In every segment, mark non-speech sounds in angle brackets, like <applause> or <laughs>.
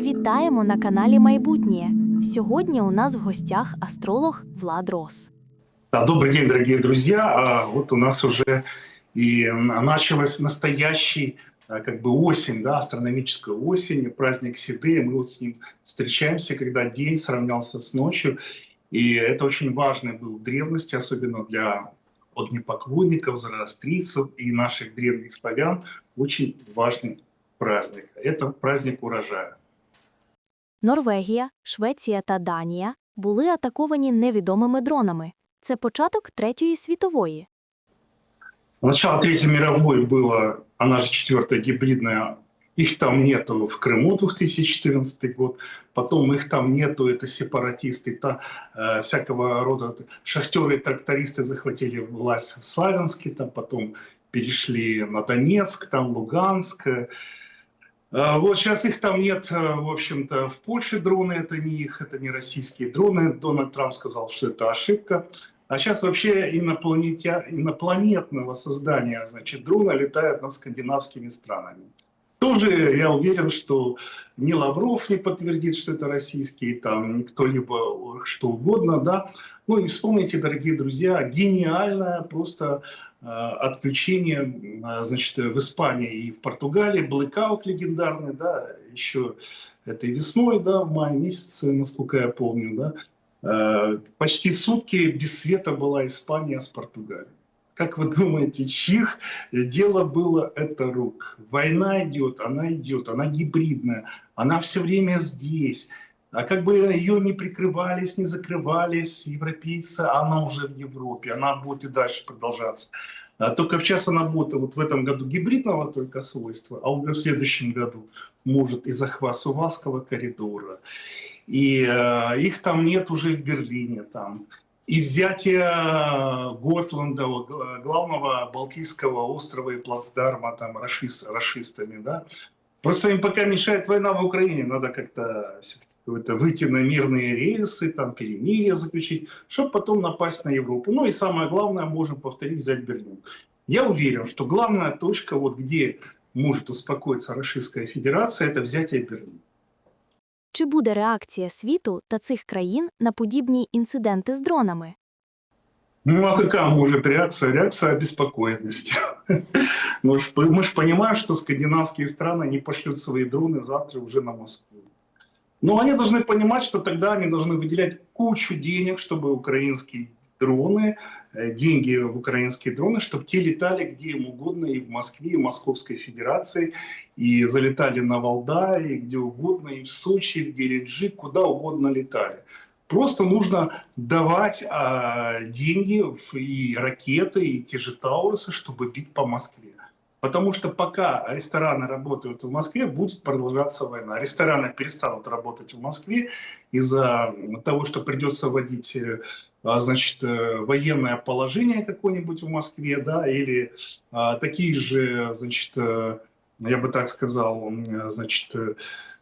Вітаємо на каналі Майбутнє. Сьогодні у нас в гостях астролог Влад Рос. Да, добрый день, дорогие друзья. А, Вот у нас уже и н- началась настоящий, а, как бы осень, да, астрономическая осень, праздник Седы. Мы вот с ним встречаемся, когда день сравнялся с ночью. И это очень важный был в древности, особенно для огнепоклонников, зороастрийцев и наших древних славян. Очень важный праздник. Это праздник урожая. Норвегія, Швеція та Данія були атаковані невідомими дронами. Це початок Третьої світової. Начало Третьей мировой было, она же четвертая гибридная, Их там нету в Крыму 2014 год, потом их там нету, это сепаратисты, та, э, всякого рода шахтеры и трактористы захватили власть в Славянске, там потом перешли на Донецк, там Луганск. э, Вот сейчас их там нет, э, в общем-то, в Польше дроны, это не их, это не российские дроны. Дональд Трамп сказал, что это ошибка. А сейчас вообще инопланетя... инопланетного создания, значит, дрона летают над скандинавскими странами. Тоже я уверен, что ни Лавров не подтвердит, что это российские, там, ни кто-либо, что угодно, да. Ну и вспомните, дорогие друзья, гениальное просто э, отключение, э, значит, в Испании и в Португалии, блэкаут легендарный, да, еще этой весной, да, в мае месяце, насколько я помню, да, Э, Почти сутки без света была Испания с Португалией. Как вы думаете, чьих дело было это рук? Война идет, она идет, она гибридная, она все время здесь. А как бы ее не прикрывались, не закрывались европейцы, она уже в Европе, она будет и дальше продолжаться. А Только сейчас она будет вот в этом году гибридного только свойства, а уже в следующем году может и захват Сувасского коридора, и э, их там нет уже в Берлине там. И взятие э, Готланда, гла- главного Балтийского острова и плацдарма там рашист, рашистами, да. Просто им пока мешает война в Украине, надо как-то какое-то выйти на мирные рельсы, там перемирие заключить, чтобы потом напасть на Европу. Ну и самое главное, можем повторить, взять Берлин. Я уверен, что главная точка, вот где может успокоиться Российская Федерация, это взятие Берлина. Чи буде реакція світу та цих країн на подібні інциденти з дронами? Ну а какая может реакция? Реакция обеспокоенности. <laughs> Мы же мы ж понимаем, что скандинавские страны не пошлют свои дроны завтра уже на Москву. Но они должны понимать, что тогда они должны выделять кучу денег, чтобы украинские дроны, э, Деньги в украинские дроны, чтобы те летали где им угодно, и в Москве, и в Московской Федерации, и залетали на Валдай, и где угодно, и в Сочи, и в Геленджик, куда угодно летали. Просто нужно давать а, деньги и ракеты, и те же Таурусы, чтобы бить по Москве. Потому что пока рестораны работают в Москве, будет продолжаться война. Рестораны перестанут работать в Москве из-за того, что придется вводить э, значит, э, военное положение какое-нибудь в Москве, да, или а, такие же, значит, э, я бы так сказал, значит, э,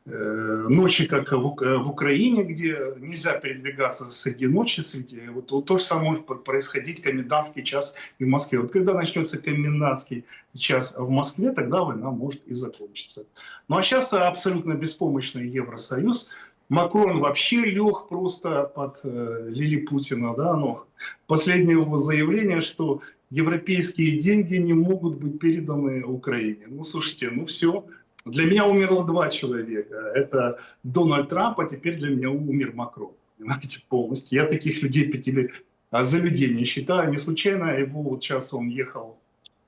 ночи, как в, в Украине, где нельзя передвигаться среди ночи, среди, вот, вот то же самое может пр- происходить комендантский час и в Москве. Вот когда начнется комендантский час в Москве, тогда война может и закончиться. Ну а сейчас абсолютно беспомощный Евросоюз. Макрон вообще лег просто под э, Лили Путина, да, ну, последнее его заявление, что европейские деньги не могут быть переданы Украине. Ну, слушайте, ну все, для меня умерло два человека. Это Дональд Трамп, а теперь для меня умер Макрон. Понимаете, полностью. Я таких людей пяти а, за людей не считаю. Не случайно его вот сейчас он ехал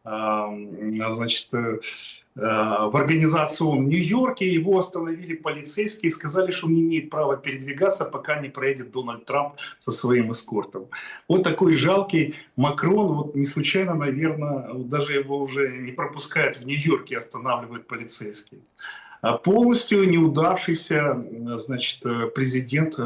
значит, э, э, в организацию в Нью-Йорке, его остановили полицейские и сказали, что он не имеет права передвигаться, пока не проедет Дональд Трамп со своим эскортом. Вот такой жалкий Макрон, вот не случайно, наверное, даже его уже не пропускают в Нью-Йорке, останавливают полицейские. А полностью неудавшийся значит, э, президент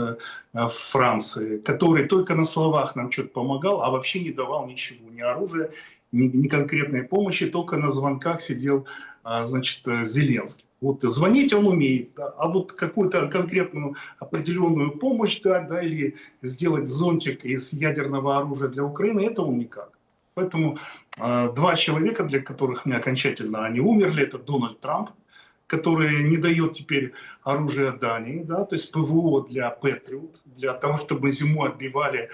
Франции, который только на словах нам что-то помогал, а вообще не давал ничего, ни оружия, ни, ни конкретной помощи, только на звонках сидел а, значит, э, Зеленский. Вот звонить он умеет, да, а вот какую-то конкретную определенную помощь дать, да, или сделать зонтик из ядерного оружия для Украины, это он никак. Поэтому э, два человека, для которых мы окончательно они умерли, это Дональд Трамп, который не дает теперь оружие Дании, да, то есть ПВО для Патриот, для того, чтобы зимой отбивали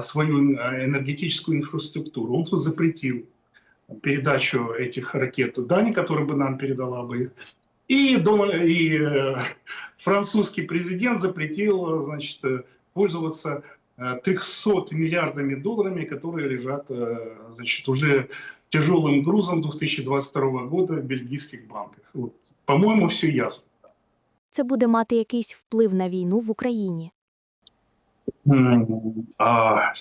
свою э, энергетическую инфраструктуру. Он тут запретил передачу этих ракет Дании, которая бы нам передала бы их. И, Дональд, и э, французский президент запретил, значит, э, пользоваться э, 300 миллиардами долларами, которые лежат, э, значит, уже тяжелым грузом 2022 года в бельгийских банках. Вот. По-моему, все ясно. Це буде мати якийсь вплив на війну в Україні. А,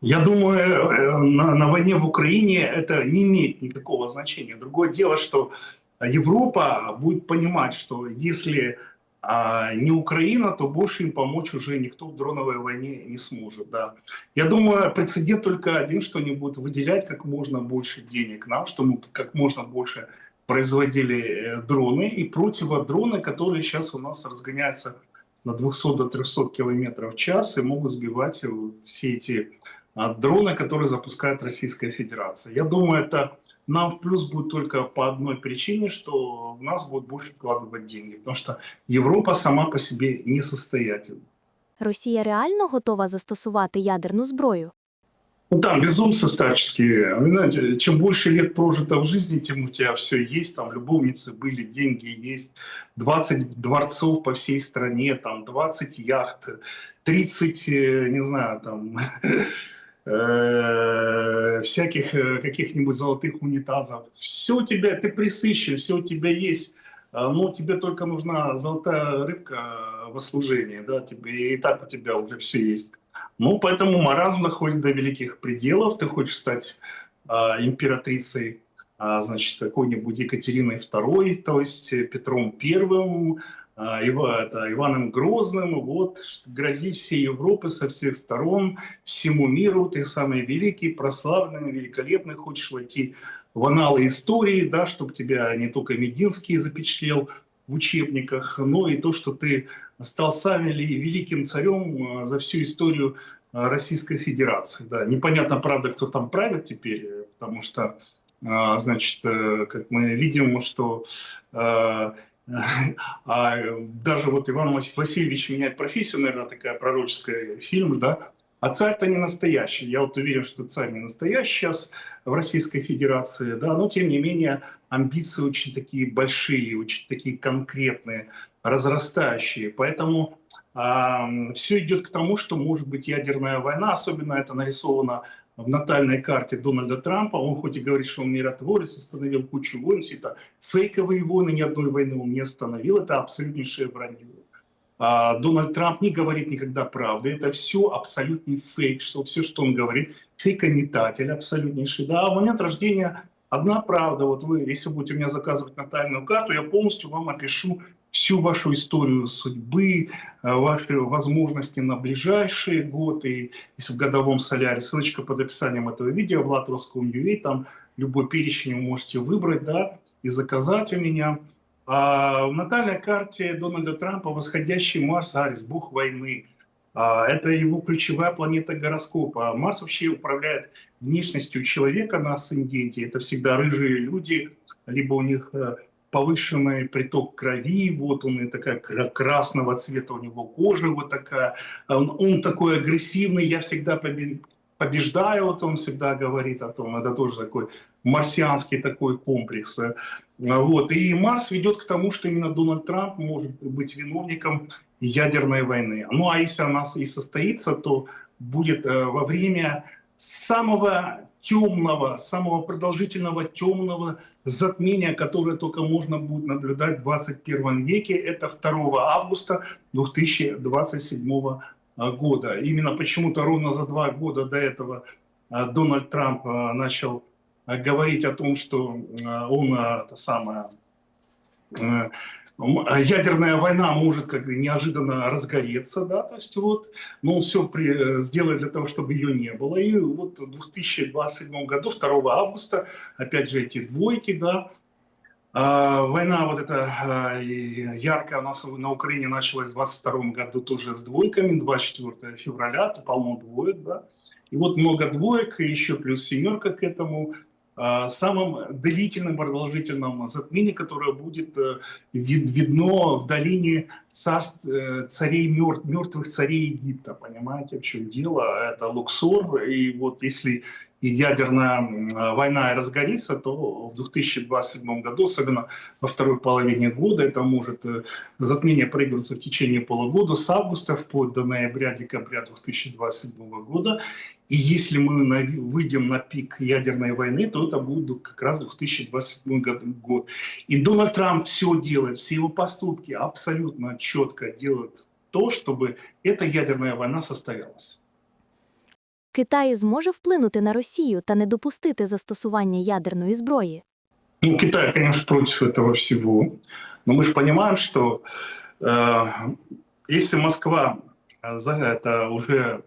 Я думаю, э, на, на войне в Украине это не имеет никакого значения. Другое дело, что Европа будет понимать, что если а, не Украина, то больше им помочь уже никто в дроновой войне не сможет. Да. Я думаю, прецедент только один, что они будут выделять как можно больше денег нам, чтобы мы как можно больше производили э, дроны и противодроны, которые сейчас у нас разгоняются на 200 до 300 километров в час и могут сбивать все эти а, дроны, которые запускает Российская Федерация. Я думаю, это нам в плюс будет только по одной причине, что в нас будут больше вкладывать деньги, потому что Европа сама по себе несостоятельна. Росія реально готова застосувати ядерну зброю? Ну, там безумцы старческие. Вы знаете, чем больше лет прожито в жизни, тем у тебя все есть. Там любовницы были, деньги есть. 20 дворцов по всей стране, там 20 яхт, 30, э, не знаю, там <laughs> э, всяких э, каких-нибудь золотых унитазов. Все у тебя, ты присыщен, все у тебя есть. А, Но тебе только нужна золотая рыбка в служении, да, тебе и так у тебя уже все есть. Ну, поэтому маразм доходит до великих пределов. Ты хочешь стать а, императрицей, а, значит, какой-нибудь Екатериной II, то есть э, Петром Первым, а, Ива- это, Иваном Грозным, вот, что грозить всей Европы со всех сторон, всему миру, ты самый великий, прославленный, великолепный, хочешь войти в аналы истории, да, чтобы тебя не только Мединский запечатлел в учебниках, но и то, что ты стал самым ли- великим царем э, за всю историю э, Российской Федерации. Да. Непонятно, правда, кто там правит теперь, э, потому что, э, значит, э, как мы видим, что <laughs> а даже вот Иван Васильевич меняет профессию, наверное, такая пророческая фильм, да, а царь-то не настоящий. Я вот уверен, что царь не настоящий сейчас в Российской Федерации, да, но тем не менее амбиции очень такие большие, очень такие конкретные, разрастающие. Поэтому все идет к тому, что может быть ядерная война, особенно это нарисовано в натальной карте Дональда Трампа. Он хоть и говорит, что он миротворец, остановил кучу войн, все это фейковые войны, ни одной войны он не остановил, это абсолютнейшее вранье. А, Дональд Трамп не говорит никогда правды. Это все абсолютный фейк, что все, что он говорит, фейкометатель абсолютнейший. Да, в момент рождения одна правда. Вот вы, если будете у меня заказывать натальную карту, я полностью вам опишу всю вашу историю судьбы, а, ваши возможности на ближайшие годы. И если в годовом соляре, ссылочка под описанием этого видео, Влад Роском.ua, там любой перечень вы можете выбрать, да, и заказать у меня. А в натальной карте Дональда Трампа восходящий Марс Арис, бог войны. А, Это его ключевая планета гороскопа. Марс вообще управляет внешностью человека на асценденте. Это всегда рыжие люди, либо у них э, повышенный приток крови, вот он и такая кра- красного цвета у него кожа вот такая. Он, он такой агрессивный, я всегда побе- побеждаю, вот он всегда говорит о том, это тоже такой марсианский такой комплекс. Вот. И Марс ведет к тому, что именно Дональд Трамп может быть виновником ядерной войны. Ну а если она и состоится, то будет э, во время самого темного, самого продолжительного темного затмения, которое только можно будет наблюдать в 21 веке. Это 2 августа 2027 года. Именно почему-то ровно за два года до этого э, Дональд Трамп э, начал э, говорить о том, что э, он э, это самое э, ядерная война может как бы неожиданно разгореться, да, то есть вот, но он все при, сделает для того, чтобы ее не было. И вот в 2027 году, 2 августа, опять же эти двойки, да, А, Война вот эта а, яркая у нас на Украине началась в 22 году тоже с двойками, 24 февраля, полно двоек, да. И вот много двоек, и еще плюс семерка к этому. А, Самым длительным, продолжительным затмение, которое будет э, вид- видно в долине царств, э, царей, мертв- мертвых царей Египта. Понимаете, в чем дело? Это Луксор. И вот если ядерная война разгорится, то в 2027 году, особенно во второй половине года, это может э, затмение проигрываться в течение полугода с августа вплоть до ноября-декабря 2027 года. И если мы на- выйдем на пик ядерной войны, то это будет как раз 2027 год. год. И Дональд Трамп все делает, все его поступки абсолютно четко делают то, чтобы эта ядерная война состоялась. Китай зможе вплинути на Росію та не допустити застосування ядерної зброї. Ну, Китай, конечно, против этого всего. Но мы же понимаем, что э, если Москва э, за это уже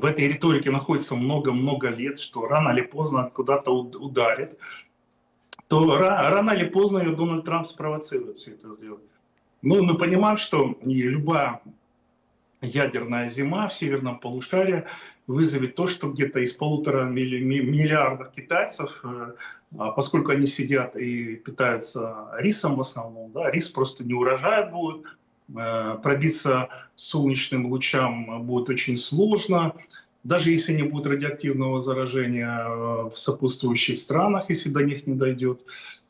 в этой риторике находится много-много лет, что рано или поздно куда-то уд- ударит, то ра- рано или поздно ее Дональд Трамп спровоцирует все это сделать. Ну, мы понимаем, что любая ядерная зима в северном полушарии вызовет то, что где-то из полутора милли- ми- миллиардов китайцев, э, а поскольку они сидят и питаются рисом в основном, да, рис просто не урожай будет, пробиться солнечным лучам будет очень сложно, даже если не будет радиоактивного заражения э, в сопутствующих странах, если до них не дойдет,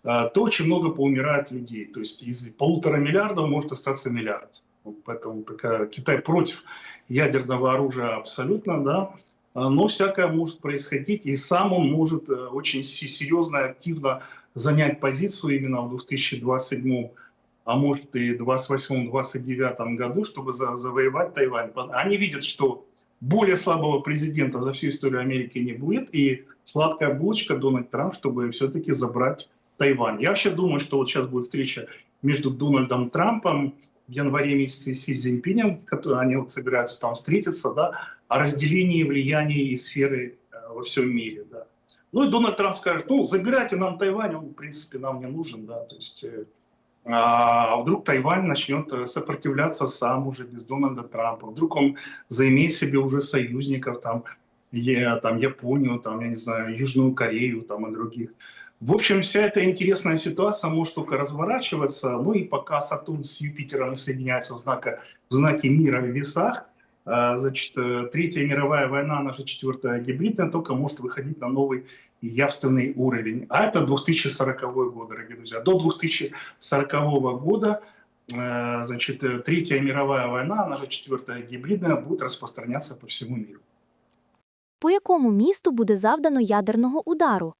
э, то очень много поумирает людей. То есть из полутора миллиардов может остаться миллиард. Поэтому такая, Китай против ядерного оружия абсолютно, да, но всякое может происходить, и сам он может э, очень се- серьезно и активно занять позицию именно в 2027 а может и 28-29 году, чтобы за- завоевать Тайвань. Они видят, что более слабого президента за всю историю Америки не будет, и сладкая булочка Дональд Трамп, чтобы все-таки забрать Тайвань. Я вообще думаю, что вот сейчас будет встреча между Дональдом Трампом в январе месяце с Си Цзиньпинем, которые они вот собираются там встретиться, да, о разделении влияния и сферы э, во всем мире, да. Ну и Дональд Трамп скажет, ну, забирайте нам Тайвань, он, в принципе, нам не нужен, да, то есть... а вдруг Тайвань начнет э, сопротивляться сам уже без Дональда Трампа, вдруг он заимеет себе уже союзников, там, я, там Японию, там, я не знаю, Южную Корею там, и других. В общем, вся эта интересная ситуация может только разворачиваться. Ну и пока Сатурн с Юпитером соединяется в, знака, в знаке мира в весах, а, значит, э, Третья мировая война, наша четвертая гибридная, только может выходить на новый явственный уровень. А это 2040 год, дорогие друзья. До 2040 года э, значит, э, Третья мировая война, наша четвертая гибридная, будет распространяться по всему миру. По якому місту буде завдано ядерного удару?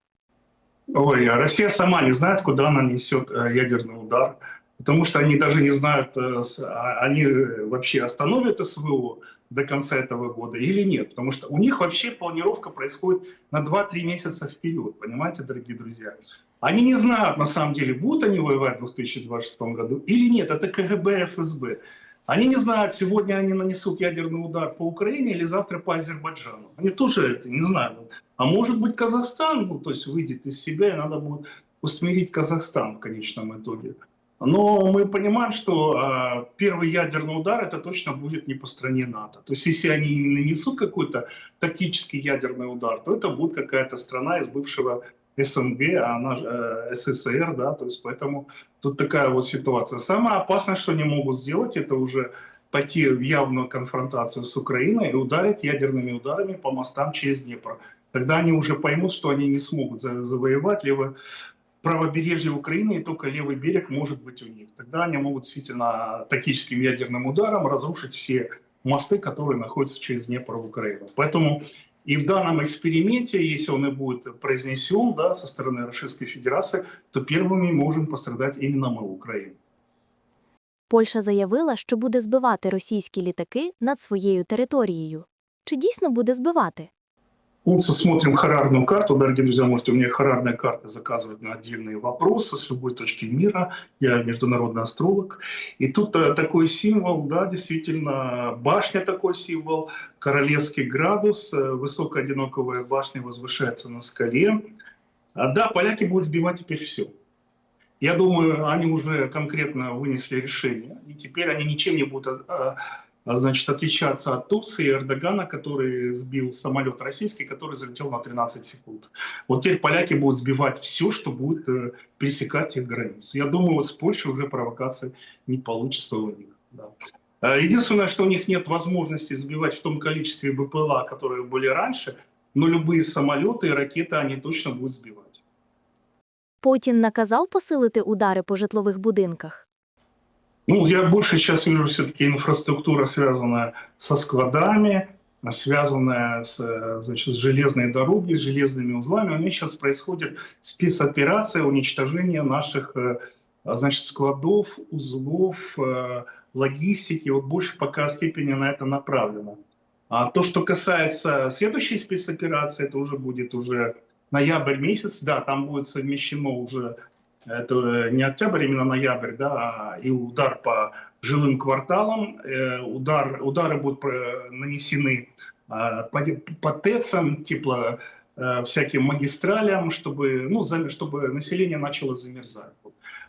Ой, а Россия сама не знает, куда она несет э, ядерный удар, потому что они даже не знают, а- они вообще остановят СВО до конца этого года или нет, потому что у них вообще планировка происходит на 2-3 месяца вперед, понимаете, дорогие друзья. Они не знают, на самом деле, будут они воевать в 2026 году или нет, это КГБ, ФСБ. Они не знают, сегодня они нанесут ядерный удар по Украине или завтра по Азербайджану. Они тоже это не знают. А может быть Казахстан, ну, то есть выйдет из себя, и надо будет усмирить Казахстан в конечном итоге. Но мы понимаем, что а, первый ядерный удар это точно будет не по стране НАТО. То есть если они нанесут какой-то тактический ядерный удар, то это будет какая-то страна из бывшего СНГ, а она же э, СССР, да, то есть поэтому тут такая вот ситуация. Самое опасное, что они могут сделать, это уже пойти в явную конфронтацию с Украиной и ударить ядерными ударами по мостам через Днепр. Тогда они уже поймут, что они не смогут за- завоевать лево правобережье Украины, и только левый берег может быть у них. Тогда они могут действительно тактическим ядерным ударом разрушить все мосты, которые находятся через Днепр в Украину. Поэтому и в данном эксперименте, если он и будет произнесен да, со стороны Российской Федерации, то первыми можем пострадать именно мы, Украина. Польща заявила, що буде збивати російські літаки над своєю територією. Чи дійсно буде збивати? Вот смотрим харарную карту. Дорогие друзья, можете у меня харарная карта заказывать на отдельные вопросы с любой точки мира. Я международный астролог. И тут э, такой символ, да, действительно, башня такой символ, королевский градус, э, высокая одиноковая башня возвышается на скале. А, да, поляки будут сбивать теперь все. Я думаю, они уже конкретно вынесли решение, и теперь они ничем не будут а, значит, отличаться от Турции и Эрдогана, который сбил самолет российский, который залетел на 13 секунд. Вот теперь поляки будут сбивать все, что будет э, пересекать их границу. Я думаю, вот с Польшей уже провокации не получится у них. Да. А, Единственное, что у них нет возможности сбивать в том количестве БПЛА, которые были раньше, но любые самолеты и ракеты они точно будут сбивать. Путін наказав посилити удари по житлових будинках. Ну, я больше сейчас вижу все-таки инфраструктура, связанная со складами, связанная с, значит, с железной дороги, с железными узлами. У них сейчас происходит спецоперация уничтожения наших э, значит, складов, узлов, э, логистики. Вот больше пока степени на это направлено. А то, что касается следующей спецоперации, это уже будет уже ноябрь месяц, да, там будет совмещено уже это не октябрь, именно ноябрь, да, а и удар по жилым кварталам, э, удар, удары будут нанесены э, по, по ТЭЦам, типа э, всяким магистралям, чтобы, ну, чтобы население начало замерзать.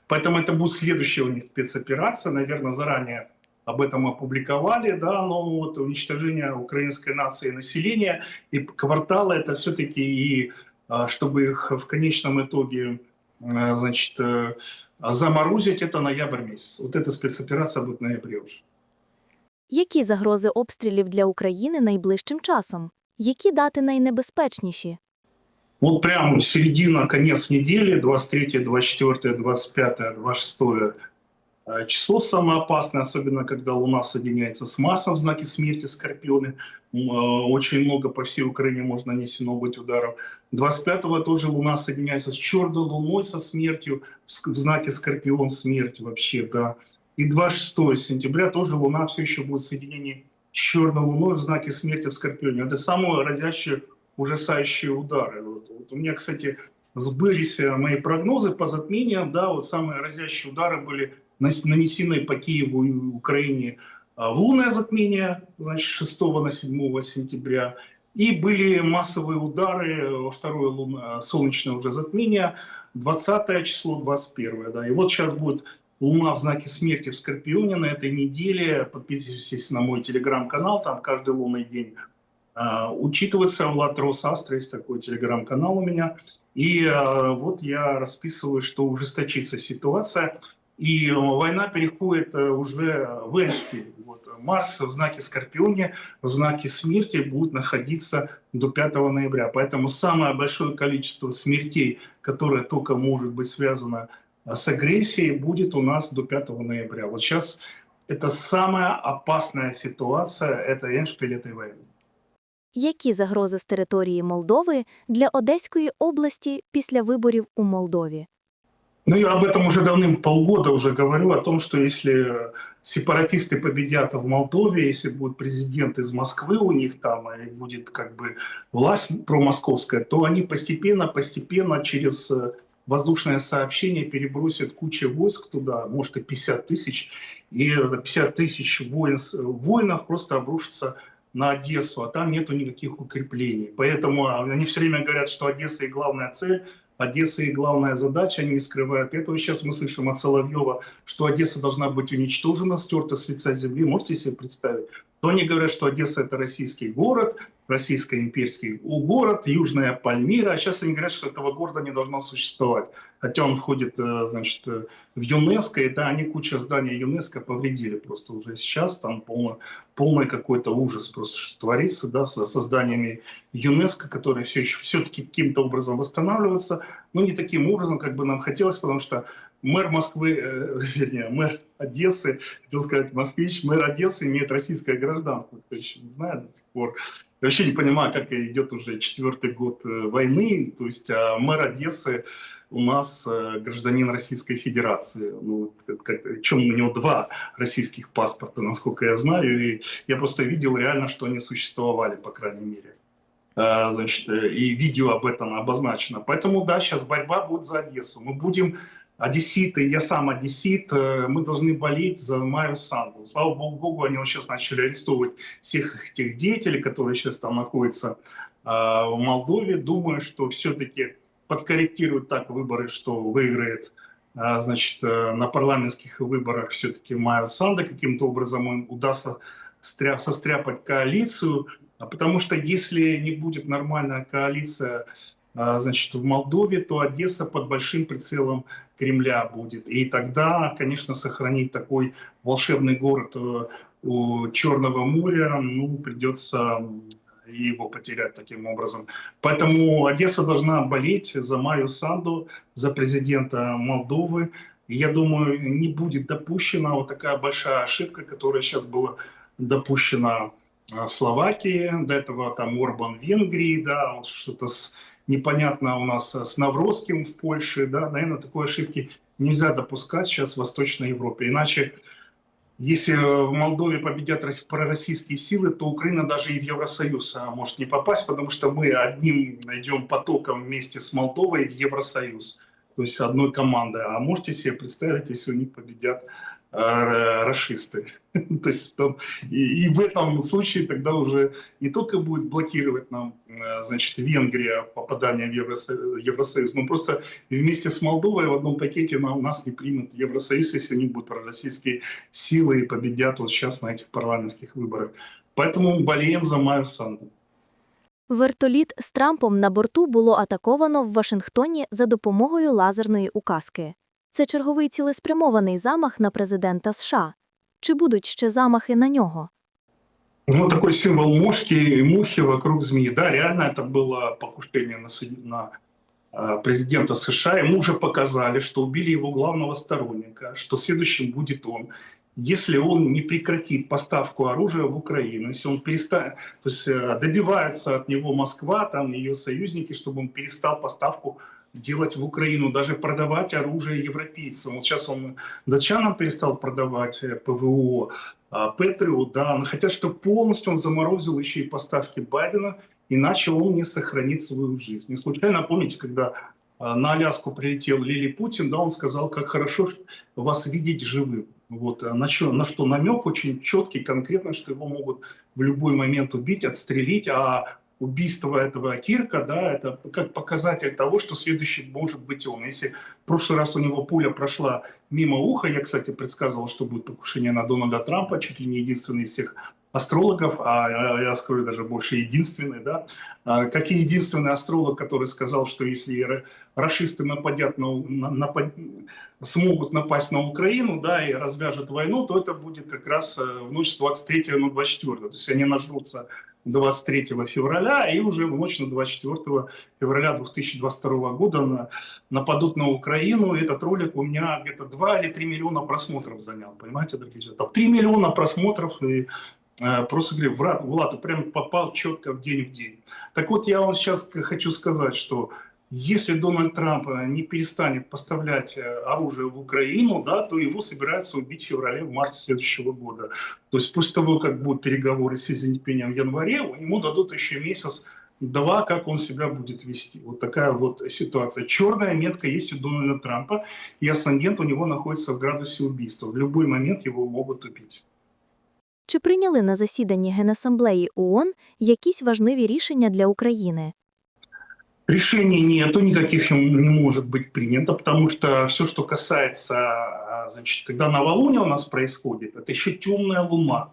Поэтому это будет следующая у них спецоперация, наверное, заранее об этом опубликовали, да, но вот уничтожение украинской нации и населения и кварталы это все-таки и а, чтобы их в конечном итоге э, значит, э, заморозить, это ноябрь месяц. Вот эта спецоперация будет в ноябре уже. Які загрози обстрілів для України найближчим часом? Які дати найнебезпечніші? Вот прям середина, конец недели, 23, 24, 25, 26 Э, число самое опасное, особенно когда Луна соединяется с Марсом в знаке смерти Скорпионы. Э, очень много по всей Украине можно нанесено быть ударов. 25-го тоже Луна соединяется с черной Луной со смертью в знаке Скорпион смерть вообще, да. И 26 сентября тоже Луна все еще будет в соединении с черной Луной в знаке смерти в Скорпионе. Это самые разящие, ужасающие удары. Вот, вот у меня, кстати, сбылись э, мои прогнозы по затмениям, да, вот самые разящие удары были нанесены по Киеву и Украине а, в лунное затмение, значит, 6 на 7 сентября, и были массовые удары во второе луна, солнечное уже затмение, 20 число, 21. Да. И вот сейчас будет Луна в знаке смерти в Скорпионе на этой неделе. Подписывайтесь на мой телеграм-канал, там каждый лунный день Uh, учитывается Влад Росастро, есть такой телеграм-канал у меня. И uh, вот я расписываю, что ужесточится ситуация И война переходит э, уже в Эшпиль. Вот. Марс в знаке Скорпионе, в знаке смерти будет находиться до 5 ноября. Поэтому самое большое количество смертей, которое только может быть связано э, с агрессией, будет у нас до 5 ноября. Вот сейчас это самая опасная ситуация, это Эншпиль этой войны. Які загрози з території Молдови для Одеської області після виборів у Молдові? Ну, я об этом уже давным полгода уже говорю, о том, что если сепаратисты победят в Молдове, если будет президент из Москвы у них там, и будет как бы власть промосковская, то они постепенно-постепенно через э, воздушное сообщение перебросят кучу войск туда, может и 50 тысяч, и 50 тысяч воин, воинов просто обрушатся на Одессу, а там нету никаких укреплений. Поэтому они все время говорят, что Одесса и главная цель Одесса и главная задача, они не скрывают этого. Сейчас мы слышим от Соловьева, что Одесса должна быть уничтожена, стерта с лица земли. Можете себе представить? То они говорят, что Одесса это российский город, российско-имперский город, Южная Пальмира. А сейчас они говорят, что этого города не должно существовать. Хотя он входит э, значит, в ЮНЕСКО, и да, они куча зданий ЮНЕСКО повредили просто уже сейчас. Там полно, полный какой-то ужас просто, что творится да, со, со зданиями ЮНЕСКО, которые все еще все-таки каким-то образом восстанавливаются. Но не таким образом, как бы нам хотелось, потому что мэр Москвы, э, <laughs> вернее, мэр Одессы, хотел сказать москвич, мэр Одессы имеет российское гражданство, кто еще не знает до сих пор. Я вообще не понимаю, как идет уже четвертый год э, войны, то есть а мэр Одессы у нас э, гражданин Российской Федерации. Ну, как, чем у него два российских паспорта, насколько я знаю, и я просто видел реально, что они существовали, по крайней мере. А, значит, э, и видео об этом обозначено. Поэтому, да, сейчас борьба будет за Одессу. Мы будем одесситы, я сам одессит, э, мы должны болеть за Майю Санду. Слава богу, они вот сейчас начали арестовывать всех этих деятелей, которые сейчас там находятся а, в Молдове. Думаю, что все-таки подкорректируют так выборы, что выиграет а, значит, э, на парламентских выборах все-таки Майо Санду каким-то образом им удастся стря- состряпать коалицию, а потому что если не будет нормальная коалиция значит, в Молдове, то Одесса под большим прицелом Кремля будет. И тогда, конечно, сохранить такой волшебный город э, у Черного моря, ну, придется м, его потерять таким образом. Поэтому Одесса должна болеть за Майю Санду, за президента Молдовы. И я думаю, не будет допущена вот такая большая ошибка, которая сейчас была допущена в Словакии, до этого там Орбан в Венгрии, да, вот что-то с, непонятно у нас э, с Наврозским в Польше, да, наверное, такой ошибки нельзя допускать сейчас в Восточной Европе. Иначе, если э, в Молдове победят рос- пророссийские силы, то Украина даже и в Евросоюз а, может не попасть, потому что мы одним идем потоком вместе с Молдовой в Евросоюз, то есть одной командой. А можете себе представить, если у них победят расисты. <laughs> То есть там, и, и в этом случае тогда уже не только будет блокировать нам, э, значит, Венгрия попадание в Евросоюз, Евросоюз, но просто вместе с Молдовой в одном пакете на, нас не примут Евросоюз, если у них будут пророссийские силы и победят вот сейчас на этих парламентских выборах. Поэтому болеем за Майю Санду. Вертоліт з Трампом на борту було атаковано в Вашингтоні за допомогою лазерної указки. Це черговий цілеспрямований замах на президента США. Чи будуть ще замахи на нього? Ну, такой символ мошки и мухи вокруг змеи. Да, реально это было покушение на, на э, президента США. Ему уже показали, что убили его главного сторонника, что следующим будет он. Если он не прекратит поставку оружия в Украину, если он перестанет, то есть э, добивается от него Москва, там ее союзники, чтобы он перестал поставку делать в Украину, даже продавать оружие европейцам. Вот сейчас он датчанам перестал продавать э, ПВО, а, Патриот, да, но хотят, чтобы полностью он заморозил еще и поставки Байдена, иначе он не сохранит свою жизнь. Не случайно, помните, когда а, на Аляску прилетел Лили Путин, да, он сказал, как хорошо вас видеть живым. Вот, а на, что, на что намек очень четкий, конкретно, что его могут в любой момент убить, отстрелить, а убийство этого Кирка, да, это как показатель того, что следующий может быть он. Если в прошлый раз у него пуля прошла мимо уха, я, кстати, предсказывал, что будет покушение на Дональда Трампа, чуть ли не единственный из всех астрологов, а я, я скажу даже больше единственный, да, А, как и единственный астролог, который сказал, что если ра- рашисты нападят на, на- напад- смогут напасть на Украину, да, и развяжут войну, то это будет как раз э, в ночь с 23 на 24. То есть они нажрутся 23 февраля и уже в ночь на 24 февраля 2022 года на, нападут на Украину. Этот ролик у меня где-то 2 или 3 миллиона просмотров занял, понимаете, дорогие друзья? Там 3 миллиона просмотров и э, просто говорю, Влад, Влад, прям попал четко в день в день. Так вот, я вам сейчас хочу сказать, что если Дональд Трамп э, не перестанет поставлять э, оружие в Украину, да, то его собираются убить в феврале, в марте следующего года. То есть после того, как будут переговоры с Си Цзиньпинем в январе, ему дадут еще месяц два, как он себя будет вести. Вот такая вот ситуация. Черная метка есть у Дональда Трампа, и асцендент у него находится в градусе убийства. В любой момент его могут убить. Чи прийняли на засіданні Генасамблеї ООН якісь важливі рішення для України? Решений нету, никаких не может быть принято, потому что все, что касается, а, значит, когда новолуние у нас происходит, это еще темная луна.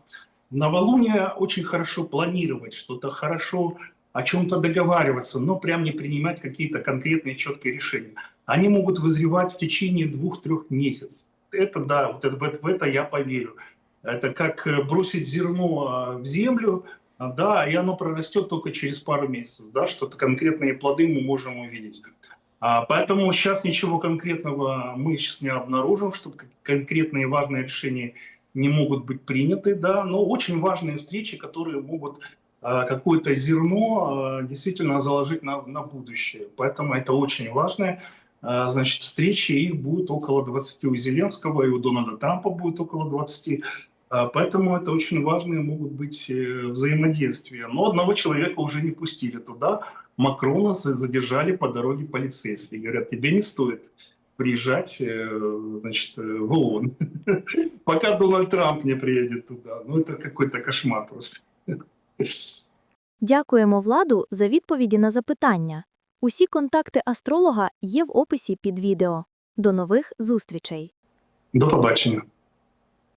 В новолуние очень хорошо планировать что-то, хорошо о чем-то договариваться, но прям не принимать какие-то конкретные четкие решения. Они могут вызревать в течение двух-трех месяцев. Это да, вот это, в это- я поверю. Это как э, бросить зерно а, в землю, Да, и оно прорастет только через пару месяцев, да, что-то конкретные плоды мы можем увидеть. А, поэтому сейчас ничего конкретного мы сейчас не обнаружим, что конкретные важные решения не могут быть приняты, да, но очень важные встречи, которые могут а, какое-то зерно а, действительно заложить на, на будущее. Поэтому это очень важные а, значит, встречи, их будет около 20 у Зеленского, и у Дональда Трампа будет около 20. А, Поэтому это очень важные могут быть э, взаимодействия. Но одного человека уже не пустили туда. Макрона за- задержали по дороге полицейские. Говорят, тебе не стоит приезжать э, значит, э, в ООН, <laughs> пока Дональд Трамп не приедет туда. Ну, это какой-то кошмар просто. Дякуємо владу за відповіді на запитання. Усі контакти астролога є в описі під відео. До нових зустрічей! До побачення.